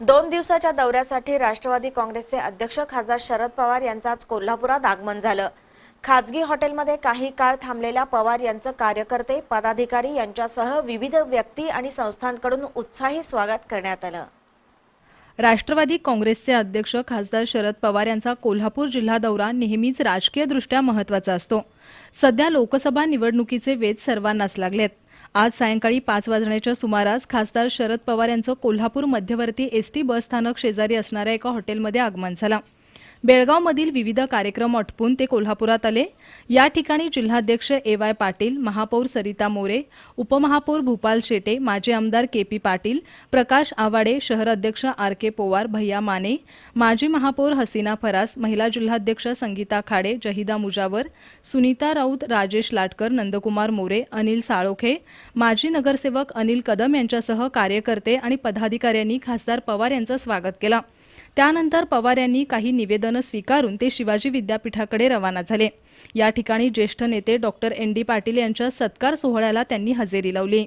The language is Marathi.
दोन दिवसाच्या दौऱ्यासाठी राष्ट्रवादी काँग्रेसचे अध्यक्ष खासदार शरद पवार यांचं आज कोल्हापुरात आगमन झालं. खाजगी हॉटेलमध्ये काही काळ थांबलेल्या पवार यांचं कार्यकर्ते पदाधिकारी यांच्यासह विविध व्यक्ती आणि संस्थांकडून उत्साही स्वागत करण्यात आलं. राष्ट्रवादी काँग्रेसचे अध्यक्ष खासदार शरद पवार यांचा कोल्हापूर जिल्हा दौरा नेहमीच राजकीयदृष्ट्या महत्त्वाचा असतो. सध्या लोकसभा निवडणुकीचे वेध सर्वांनाच लागलेत. आज सायंकाळी पाच वाजण्याच्या सुमारास खासदार शरद पवार यांचं कोल्हापूर मध्यवर्ती एसटी बस स्थानक शेजारी असणाऱ्या एका हॉटेलमध्ये आगमन झालं. बेळगावमधील विविध कार्यक्रम आटपून ते कोल्हापुरात आले. या ठिकाणी जिल्हाध्यक्ष ए वाय पाटील महापौर सरिता मोरे उपमहापौर भूपाल शेटे माजी आमदार के पी पाटील प्रकाश आवाडे शहर अध्यक्ष आर के पोवार भैया माने माजी महापौर हसीना फरास महिला जिल्हाध्यक्ष संगीता खाडे जहिदा मुजावर सुनीता राऊत राजेश लाटकर नंदकुमार मोरे अनिल साळोखे माजी नगरसेवक अनिल कदम यांच्यासह कार्यकर्ते आणि पदाधिकाऱ्यांनी खासदार पवार यांचं स्वागत केलं. त्यानंतर पवार यांनी काही निवेदनं स्वीकारून ते शिवाजी विद्यापीठाकडे रवाना झाले. या ठिकाणी ज्येष्ठ नेते डॉक्टर एन डी पाटील यांच्या सत्कार सोहळ्याला त्यांनी हजेरी लावली.